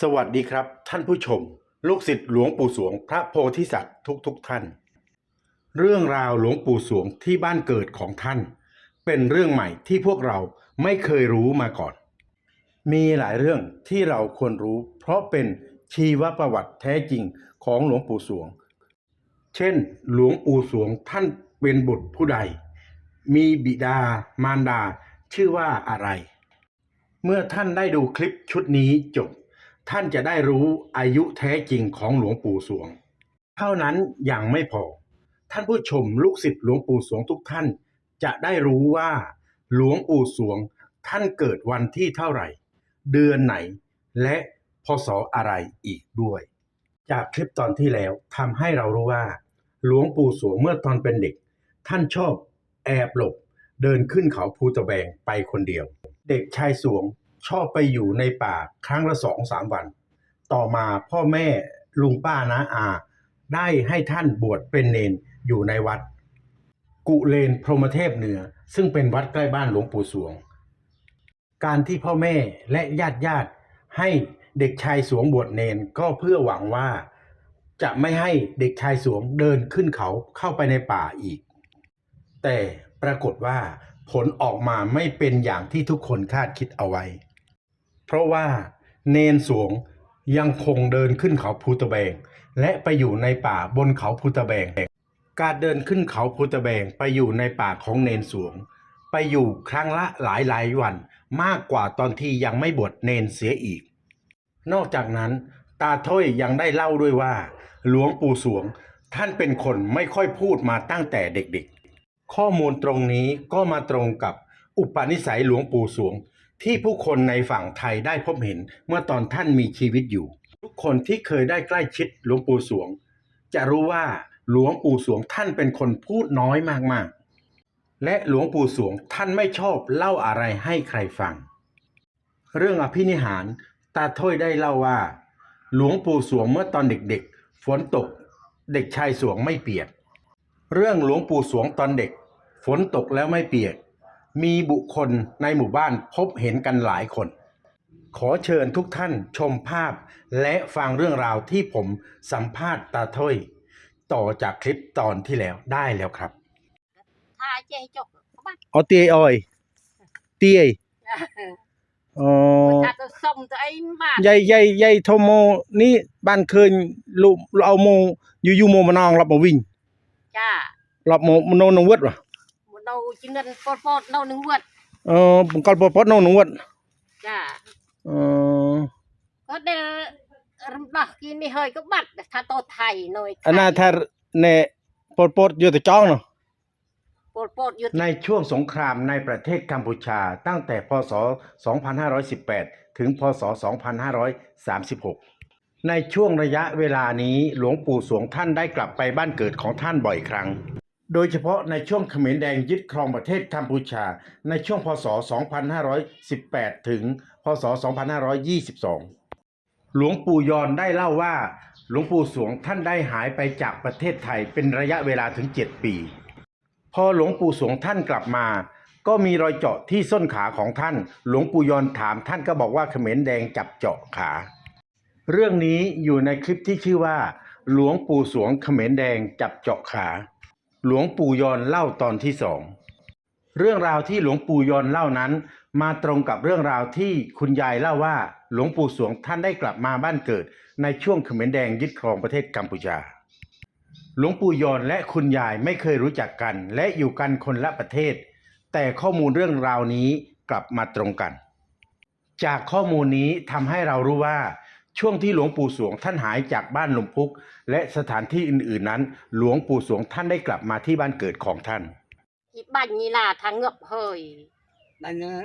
สวัสดีครับ ท่านผู้ชม ลูกศิษย์หลวงปู่สวง พระโพธิสัตว์ทุกทุกท่าน เรื่องราวหลวงปู่สวงที่บ้านเกิดของท่าน เป็นเรื่องใหม่ที่พวกเราไม่เคยรู้มาก่อน มีหลายเรื่องที่เราควรรู้ เพราะเป็นชีวประวัติแท้จริงของหลวงปู่สวง เช่น หลวงปู่สวงท่านเป็นบุตรผู้ใด มีบิดามารดาชื่อว่าอะไร เมื่อท่านได้ดูคลิปชุดนี้จบ ท่านจะได้รู้อายุแท้จริงของหลวงปู่สวง เท่านั้นยังไม่พอ ท่านผู้ชมลูกศิษย์หลวงปู่สวงทุกท่าน จะได้รู้ว่า หลวงปู่สวงท่านเกิดวันที่เท่าไหร่ เดือนไหน และพศอะไรอีกด้วย จากคลิปตอนที่แล้วทำให้เรารู้ว่า หลวงปู่สวงเมื่อตอนเป็นเด็ก ท่านชอบ แอบหลบ เดินขึ้นเขาภูตะแบงไปคนเดียว เด็กชายสวง ชอบไปอยู่ในป่าครั้งละสองสามวัน ต่อมาพ่อแม่ลุงป้านาอา ได้ให้ท่านบวชเป็นเนนอยู่ในวัด กุเลนพรหมเทพเหนือ ซึ่งเป็นวัดใกล้บ้านหลวงปู่สวง การที่พ่อแม่และญาติญาติให้เด็กชายสวงบวชเนนก็เพื่อหวังว่าจะไม่ให้เด็กชายสวงเดินขึ้นเขาเข้าไปในป่าอีก แต่ปรากฏว่าผลออกมาไม่เป็นอย่างที่ทุกคนคาดคิดเอาไว้ เพราะว่าเนนสวงยังคงเดินขึ้นเขาภูตะแบง และไปอยู่ในป่าบนเขาภูตะแบง การเดินขึ้นเขาภูตะแบงไปอยู่ในป่าของเนนสวง ไปอยู่ครั้งละหลายหลายวันมากกว่าตอนที่ยังไม่บวชเนนเสียอีก นอกจากนั้น ตาถ้อยยังได้เล่าด้วยว่า หลวงปู่สวงท่านเป็นคนไม่ค่อยพูดมาตั้งแต่เด็กๆ ข้อมูลตรงนี้ก็มาตรงกับอุปนิสัยหลวงปู่สวง ที่ผู้คนในฝั่งไทยได้พบเห็นเมื่อตอนท่านมีชีวิตอยู่ ทุกคนที่เคยได้ใกล้ชิดหลวงปู่สวง จะรู้ว่าหลวงปู่สวงท่านเป็นคนพูดน้อยมากๆ และหลวงปู่สวงท่านไม่ชอบเล่าอะไรให้ใครฟัง เรื่องอภินิหารตาถ้อยได้เล่าว่า หลวงปู่สวงเมื่อตอนเด็กๆ ฝนตก เด็กชายสวงไม่เปียก เรื่องหลวงปู่สวงตอนเด็ก ฝนตกแล้วไม่เปียก มีบุคคลในหมู่บ้านพบเห็นกันหลายคน ขอเชิญทุกท่านชมภาพ และฟังเรื่องราวที่ผมสัมภาษณ์ตาถ้อยต่อจากคลิปตอนที่แล้วได้แล้วครับทาเจจบ้าอ๋เตียออย เตียอ๋อถ้าจะส่งตัวเองมายายยายยายโทโมนี่บ้านเคยลุเอาโมอยู่อยู่โมมานองรับมาวิ่งจ้ารับโมมโนนงวดวะ jinan pot รดเ nau nung wet เออผมกอลปอดปอดน้าหนึ่งวด จ้าเออก็เดนรำบากกินนี่เฮยก็บัดถ้าโตไทยหน่อยอันน่าถ้าเนปอดปอดอยู่แต่จ้องเนาะ ปวดปวดๆยู่ ในช่วงสงครามในประเทศกัมพูชาตั้งแต่พศ 2518 ถึง พศ 2536 ในช่วงระยะเวลานี้หลวงปู่สวงท่านได้กลับไปบ้านเกิดของท่านบ่อยครั้ง โดยเฉพาะในช่วงเขมรแดงยึดครองประเทศกัมพูชา ในช่วงพศ 2518 ถึง พศ 2522 หลวงปู่ยอนได้เล่าว่า หลวงปู่สวงท่านได้หายไปจากประเทศไทยเป็นระยะเวลาถึง 7 ปี พอหลวงปู่สวงท่านกลับมา ก็มีรอยเจาะที่ส้นขาของท่าน หลวงปู่ยอนถามท่านก็บอกว่าเขมรแดงจับเจาะขา เรื่องนี้อยู่ในคลิปที่ชื่อว่า หลวงปู่สวงเขมรแดงจับเจาะขา หลวงปู่ยอนเล่าตอนที่สองเรื่องราวที่หลวงปู่ยอนเล่านั้น มาตรงกับเรื่องราวที่คุณยายเล่าว่า หลวงปู่สวงท่านได้กลับมาบ้านเกิด ในช่วงเขมรแดงยึดครองประเทศกัมพูชา หลวงปู่ยอนและคุณยายไม่เคยรู้จักกัน และอยู่กันคนละประเทศ แต่ข้อมูลเรื่องราวนี้กลับมาตรงกัน จากข้อมูลนี้ทำให้เรารู้ว่า ช่วงที่หลวงปู่สวงท่านหายจากบ้านหลุมพุก และสถานที่อื่นๆนั้น หลวงปู่สวงท่านได้กลับมาที่บ้านเกิดของท่าน ที่บ้านนี้ล่ะทางเงือบเฮยมันเนื้อ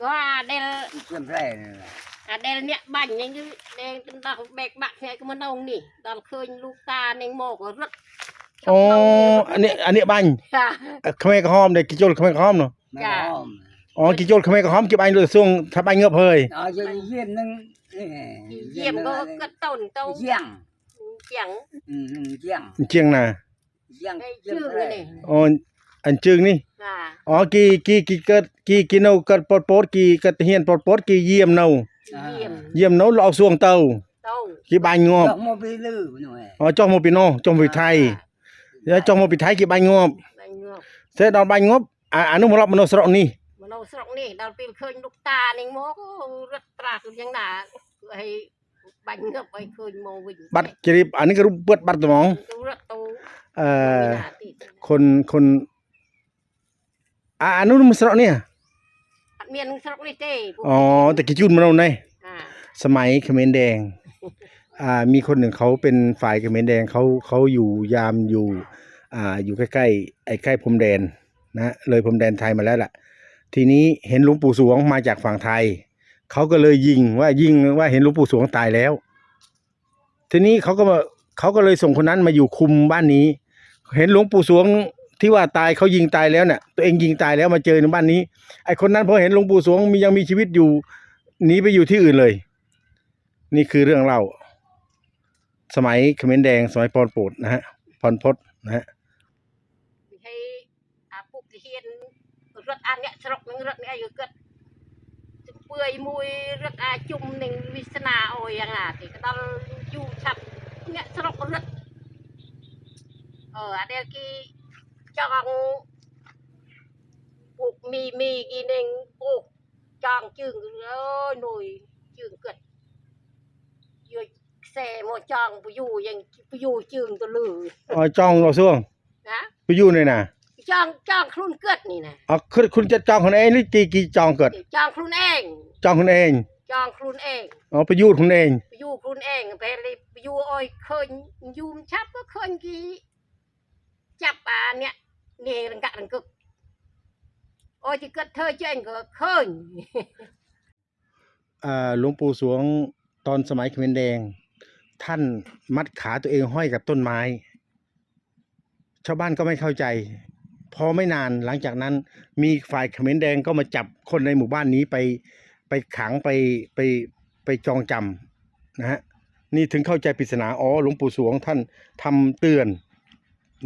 ก็อาเดลเพื่อนแร่นี่ยนะอาเดลเนี่ยบ้านนี้คือแดงจนตาแบกบักเนี่ยก็มันเองนี่ตอนเคยลูกตาเนงหมอกรถอ๋ออันนี้อันนี้บ้านค่ะ ขมิ้นหอมเด็กกิจจุลขมิ้นหอมเนาะ มันจ้อ អូគេចូលខ្មែរក្រហមគេបាញ់លើសួងថាបាញ់ងឹបហើយអើយើងយៀមនឹងយៀមក៏កាត់តូនតូនយ៉ាងយ៉ាងយ៉ាងជាងណាយ៉ាងជើងនេះអូអញ្ជើញនេះអូគេគេគេកើតគេគេនៅកើតពតពតគេកើតហ៊ានពតពតគេយាមនៅយាមនៅលោកសួងទៅគេបាញ់ងាប់ចុះមកពីលើអូចុះមកពីនោះចុះពីថៃចុះមកពីថៃគេបាញ់ងាប់សេដល់បាញ់ងាប់អានោះមកឡប់មនុស្សស្រុកនេះ งไปไทยแล้วจ้องโมปิไทยกี่บานงอบใบเงือกเสร็จดอกบานงอบอ่าอนุมรบมโนสระนี่มันเอาสรกนี่ดาวปีเคยลูกตาหนึ่งโมก็รัตราคือยังหนาให้ใบเงือกไปเคยโมวิ่งบัตรจริบอันนี้ก็รูปเปิดบัตรสมองดูรัตตูเอ่อมีหน้าติดคนคนอ่าอนุมสระเนี่ยเมียนสรกนี่เต้อ๋อ แต่กิจุนมโนในอ่าสมัยเขมรแดง อ่า มีคนหนึ่งเขาเป็นฝ่ายเขมรแดงเขาเขาอยู่ยามอยู่ อ่า อยู่ใกล้ๆไอ้ใกล้พรมแดนนะ เลยพรมแดนไทยมาแล้วล่ะ ทีนี้เห็นหลวงปู่สวงมาจากฝั่งไทย เขาก็เลยยิงว่ายิงว่าเห็นหลวงปู่สวงตายแล้ว ทีนี้เขาก็มาเขาก็เลยส่งคนนั้นมาอยู่คุมบ้านนี้ เห็นหลวงปู่สวงที่ว่าตายเขายิงตายแล้วเนี่ยตัวเองยิงตายแล้วมาเจอในบ้านนี้ ไอ้คนนั้นพอเห็นหลวงปู่สวงมียังมีชีวิตอยู่หนีไปอยู่ที่อื่นเลย นี่คือเรื่องเล่าสมัยเขมรแดงสมัยปอนโปดนะฮะพรพศนะฮะ ให้อาปุกเฮียน รถอันเนี้ยสรกนึงรถเนี้ยอยู่เกิดเปื่อยมวยรถอาจุ่มหนึ่งวิสนาโอ้ยยังอะติก็ต้องอยู่ชับเนี้ยสรกรถเอออันเดียวกี้จองปุกมีมีกี่หนึ่งปุกจองจึงเอ้ยหน่อยจึงเกิดอยู่แซ่หมด จองไปอยู่ยังไปอยู่จึงตัวลืออ๋อจ้องเราซ่วงนะไปอยู่เลยนะจ้างจ้างครุนเกิดนี่นะอ๋อคุณคุณจะจ้องคนเองหรือจีกีจองเกิดจ้างครุนเองจ้องคนเองจ้างครุนเองอ๋อไปอยู่คนเองไปอยู่ครุนเองไปเลยไปอยู่โอ้ยเคยยูมชับก็เคยกี่จับอ่าเนี่ยนี่รังกะรังกึกโอ้ยที่เกิดเธอเจงก็เคยอ่าหลวงปู่สวงตอนสมัยเขมรแดง ท่านมัดขาตัวเองห้อยกับต้นไม้ ชาวบ้านก็ไม่เข้าใจ พอไม่นานหลังจากนั้นมีฝ่ายเขมรแดงก็มาจับคนในหมู่บ้านนี้ไปไปขังไปไปไปจองจำนะฮะนี่ถึงเข้าใจปริศนาอ๋อหลวงปู่สวงท่านทำเตือน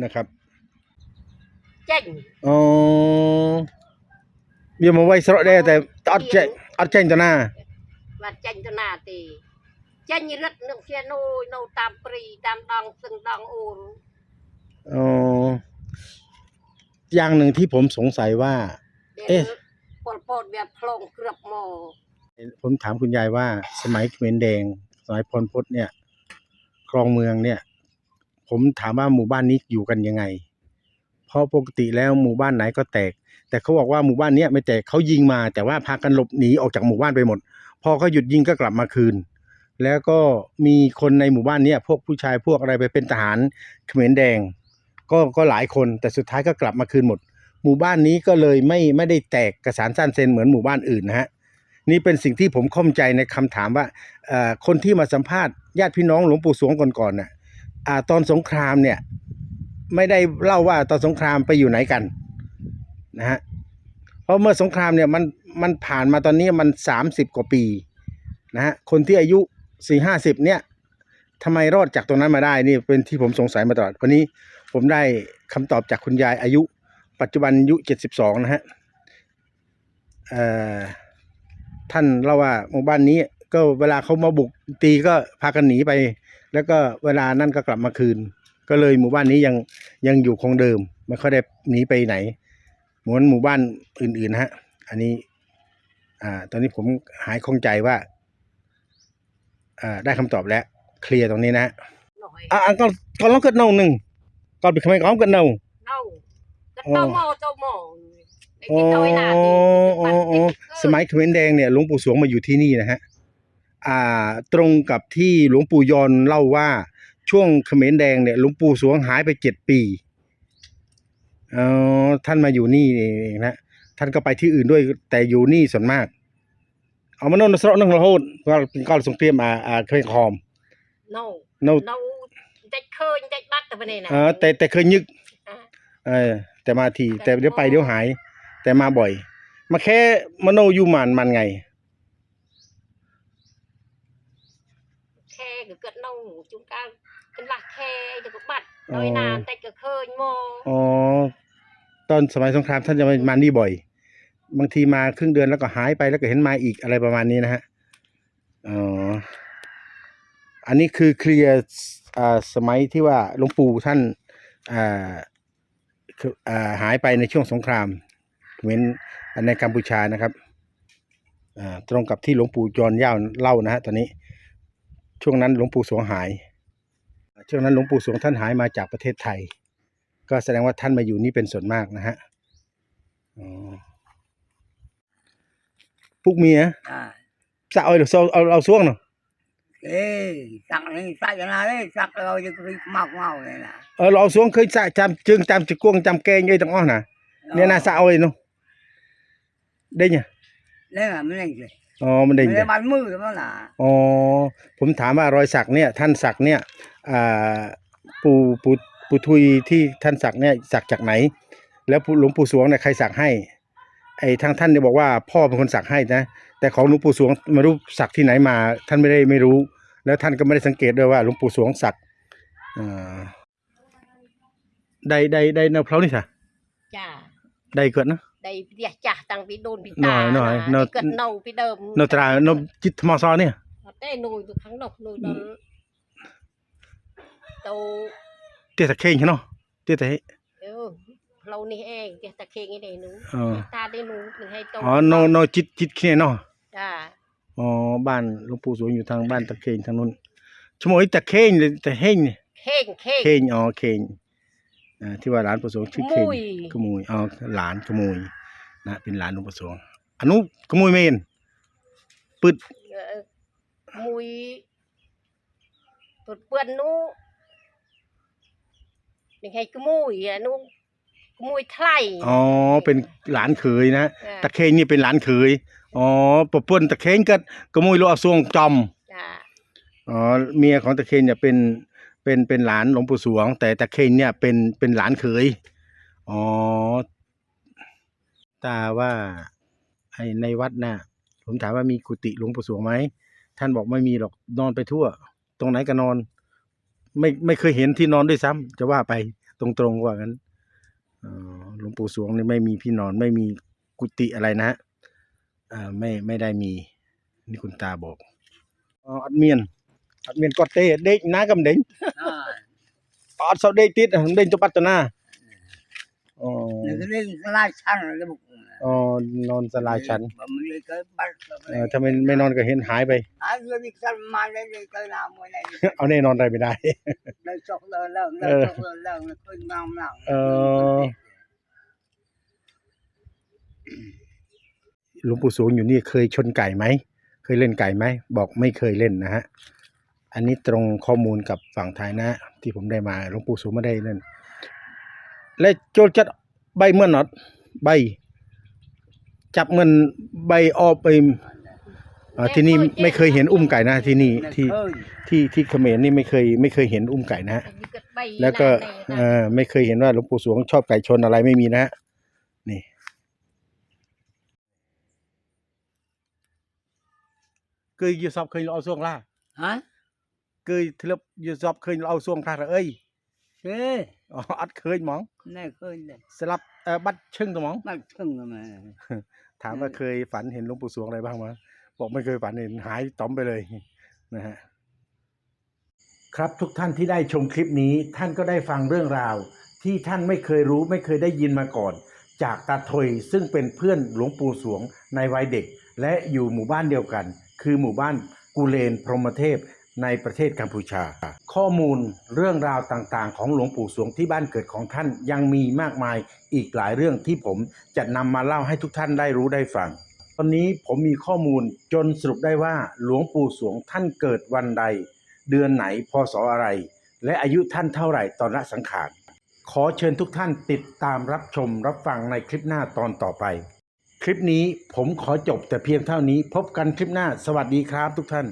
นะครับเจ๊งอ๋ออย่ามาไว้สระได้แต่อัดแจ้งอัดแจ้งต่อหน้าว่าเจ๊งตัวหน้าตีเจ๊งนี่รัดนึกเชียโนยโนตามปรีตามดองซึ่งดองโอรอ๋อ อย่างหนึ่งที่ผมสงสัยว่าเดี๋ยวเอ๊ะปลปดแบบพลงเกือบหมอผมถามคุณยายว่า สมัยเขมรแดง สมัยพลพศเนี่ย ครองเมืองเนี่ย ผมถามว่าหมู่บ้านนี้อยู่กันยังไง เพราะปกติแล้วหมู่บ้านไหนก็แตก แต่เขาบอกว่าหมู่บ้านเนี้ยไม่แตกเขายิงมา แต่ว่าพากันหลบหนีออกจากหมู่บ้านไปหมด พอเขาหยุดยิงก็กลับมาคืน แล้วก็มีคนในหมู่บ้านเนี้ยพวกผู้ชายพวกอะไรไปเป็นทหารเขมรแดง ก็ก็หลายคนแต่สุดท้ายก็กลับมาคืนหมด หมู่บ้านนี้ก็เลยไม่ไม่ได้แตกกระสานสั้นเซนเหมือนหมู่บ้านอื่นนะฮะนี่เป็นสิ่งที่ผมข้องใจในคำถามว่าเอ่อคนที่มาสัมภาษณ์ญาติพี่น้องหลวงปู่สวงก่อนๆน่ะอ่าตอนสงครามเนี่ยไม่ได้เล่าว่าตอนสงครามไปอยู่ไหนกันนะฮะเพราะเมื่อสงครามเนี่ยมันมันผ่านมาตอนนี้มันสามสิบกว่าปีนะฮะคนที่อายุสี่ห้าสิบเนี่ยทำไมรอดจากตรงนั้นมาได้นี่เป็นที่ผมสงสัยมาตลอดวันนี้ ผมได้คำตอบจากคุณยายอายุ ปัจจุบันอายุเจ็ดสิบสองนะฮะเอ่อท่านเล่าว่าหมู่บ้านนี้ ก็เวลาเขามาบุกตีก็พากันหนีไป แล้วก็เวลานั่นก็กลับมาคืน ก็เลยหมู่บ้านนี้ยังยังอยู่คงเดิมไม่ค่อยได้หนีไปไหนเหมือนหมู่บ้านอื่นๆนะฮะ อันนี้ อ่า ตอนนี้ผมหายข้องใจว่าอ่าได้คำตอบแล้ว เคลียร์ตรงนี้นะฮะหน่อยอ่าก่อนก่อนเราเกิดเน่าหนึ่งก่อนไปทำไมก่อนเกิดเน่าเน่าก็อ๋อเต้าหม้อ เต้าหม้อไอ้อ๋อที่เต้าไอ้หน้าตีอ๋ออ๋อสมัยเขมรแดงเนี่ยหลวงปู่สวงมาอยู่ที่นี่นะฮะอ่าตรงกับที่หลวงปู่ยอนเล่าว่าช่วงเขมรแดงเนี่ยหลวงปู่สวงหายไปเจ็ดปีอ๋อท่านมาอยู่นี่เองนะท่านก็ไปที่อื่นด้วยแต่อยู่นี่ส่วนมากเอามาโน่นสระนั่งละโหดก็เป็นก้อนสงเตรียมอ่าอ่าเคยคอมเน่าโน่เน่า ได้เคยได้บัดแต่ประเด็นน่ะเออแต่แต่เคยยึกอ่าเออแต่มาที แต่เดี๋ยวไปเดี๋ยวหาย แต่มาบ่อย มาแค่มโนอยู่มันมันไง แค่ก็เกิดเน่าจุงกลางเป็นหลักแค่จะก็บัดโดยนานแต่ก็เคยหมออ๋อตอนสมัยสงครามท่านจะมามานี่บ่อย บางทีมาครึ่งเดือนแล้วก็หายไปแล้วก็เห็นมาอีกอะไรประมาณนี้นะฮะอ๋ออันนี้คือเคลียร์อ่า สมัยที่ว่าหลวงปู่ท่านอ่าคืออ่าหายไปในช่วงสงครามเหมือนในกัมพูชานะครับอ่าตรงกับที่หลวงปู่จรย่าเล่านะฮะตอนนี้ช่วงนั้นหลวงปู่สวงหาย ช่วงนั้นหลวงปู่สวงท่านหายมาจากประเทศไทย ก็แสดงว่าท่านมาอยู่นี่เป็นส่วนมากนะฮะอ๋อพวกเมีย à จะเอาเอาเอาเอา ช่วงเนาะ ê sặc này sặc cho nào đấy sặc rồi thì cái mọc màu này nè เออเราเอาสวงเคยจะจำจึงจำจะกวงจำแกงยี่ตั้งอ้อน่ะเนี่ยน่าสาวเลยเนาะได้เนี่ย đây là mới này rồi อ๋อมันได้ mới เนี่ย lấy bắn mưa rồi đó là อ๋อผมถามว่ารอยสักเนี่ย ท่านสักเนี่ยอ่าปู่ปู่ปู่ทุยที่ท่านสักเนี่ยสักจากไหน แล้วปู่หลวงปู่สวงเนี่ยใครสักให้ไอ้ทางท่านเนี่ยบอกว่าพ่อเป็นคนสักให้นะ แต่ของหลวงปู่สวงไม่รู้สักที่ไหนมา ท่านไม่ได้ไม่รู้ แล้วท่านก็ไม่ได้สังเกตด้วยว่าหลวงปู่สวงศักดิ์ได้ได้ได้เนาเพลานี่ค่ะจ้าได้เกิดเนาะได้เดียจ้าตั้งพี่โดนพี่ตาหน่อยหน่อยเกิดเนาพี่เดิมนาตรานาจิตมอซอเนี่ยได้หนูทุกครั้งดอกหนูดอนโตเตี้ยตะเคงใช่ไหมเนาะเตี้ยตะเออเรานี่เองเตี้ยตะเคงไอ้ได้หนูตาได้หนูให้โตอ๋อโนโนจิตจิตแค่เนาะจ้า อ๋อบ้านหลวงปู่สวนอยู่ทางบ้านตะเคงทางนู้นชโมยตะเคงหรือตะเฮงเะเข่งเฮงเคงอ๋อเฮงอ่าที่ว่าหลานปู่สวงชื่อเคงขโมย ขโมยอ๋อหลานขมุยนะเป็นหลานหลวงปู่สวงอนุขมุยเมนปืดเมุยปืดเปื่อนนู้นี่ให้ขมุยอะนู้ มวยไทยอ๋อเป็นหลานเขยนะ ตะเคงนี่เป็นหลานเขยอ๋อปะป่นตะเคงก็กมวยโลอสวงจอมอ๋อเมียของตะเคงเนี่ยเป็นเป็นเป็นหลานหลวงปู่สวง แต่ตะเคงเนี่ยเป็นเป็นหลานเขยอ๋อตาว่าไอในวัดน่ะ ผมถามว่ามีกุฏิหลวงปู่สวงไหมท่านบอกไม่มีหรอกนอนไปทั่ว ตรงไหนก็นอน ไม่ไม่เคยเห็นที่นอนด้วยซ้ำ จะว่าไปตรงๆว่างั้น หลวงปู่สวงนี่ไม่มีพี่นอนไม่มีกุฏิอะไรนะฮะไม่ไม่ได้มีนี่คุณตาบอกอัดเมียนอัดเมียนก็เตะเด็กน้ากำเด้งปอดเสาเด็กติดเด้งตัวปัตตนาอ๋อเด็กไล่ช่างเลยบุก อ๋อนอนสลายฉันนเลยออถ้ไมไม่นอนก็เห็นหายไป อาเนอาแน่นอนได้ไม่ได้ลุงปู่สูงอยู่นี่เคยชนไก่ไหม เคยเล่นไก่ไหม บอกไม่เคยเล่นนะฮะ อันนี้ตรงข้อมูลกับฝั่งไทยนะ ที่ผมได้มาลุงปู่สูงไม่ได้เล่น และโจรจัดใบเมื่อนอดใบ จับเงินใบออกไปที่นี่ไม่เคยเห็นอุ้มไก่นะที่นี่ที่ที่ที่เขมรนี่ไม่เคยไม่เคยเห็นอุ้มไก่นะ แล้วก็ไม่เคยเห็นว่าหลวงปู่สวงชอบไก่ชนอะไรไม่มีนะนี่เคยยืดซอบเคยเอาส่วงล่ะฮะเคยที่เรายืดซอบเคยเอาส่วงค่ะเอ้ยเคยออดเคยมองไม่เคยเลยสลับบัดชึ่งตัวมองบัดชึ่งทำไม ถามว่าเคยฝันเห็นหลวงปู่สวงอะไรบ้างมั้ยบอกไม่เคยฝันเห็นหายต้อมไปเลยนะฮะครับทุกท่านที่ได้ชมคลิปนี้ท่านก็ได้ฟังเรื่องราว ที่ท่านไม่เคยรู้ไม่เคยได้ยินมาก่อน จากตาทยซึ่งเป็นเพื่อนหลวงปู่สวงในวัยเด็ก และอยู่หมู่บ้านเดียวกัน คือหมู่บ้านกูเลนพรหมเทพ ในประเทศกัมพูชา ข้อมูลเรื่องราวต่างๆ ของหลวงปู่สวงที่บ้านเกิดของท่านยังมีมากมายอีกหลายเรื่องที่ผมจะนำมาเล่าให้ทุกท่านได้รู้ได้ฟังตอนนี้ผมมีข้อมูลจนสรุปได้ว่าหลวงปู่สวงท่านเกิดวันใด เดือนไหนพศอะไร และอายุท่านเท่าไหร่ตอนละสังขาร ขอเชิญทุกท่านติดตามรับชมรับฟังในคลิปหน้าตอนต่อไป คลิปนี้ผมขอจบแต่เพียงเท่านี้พบกันคลิปหน้าสวัสดีครับทุกท่าน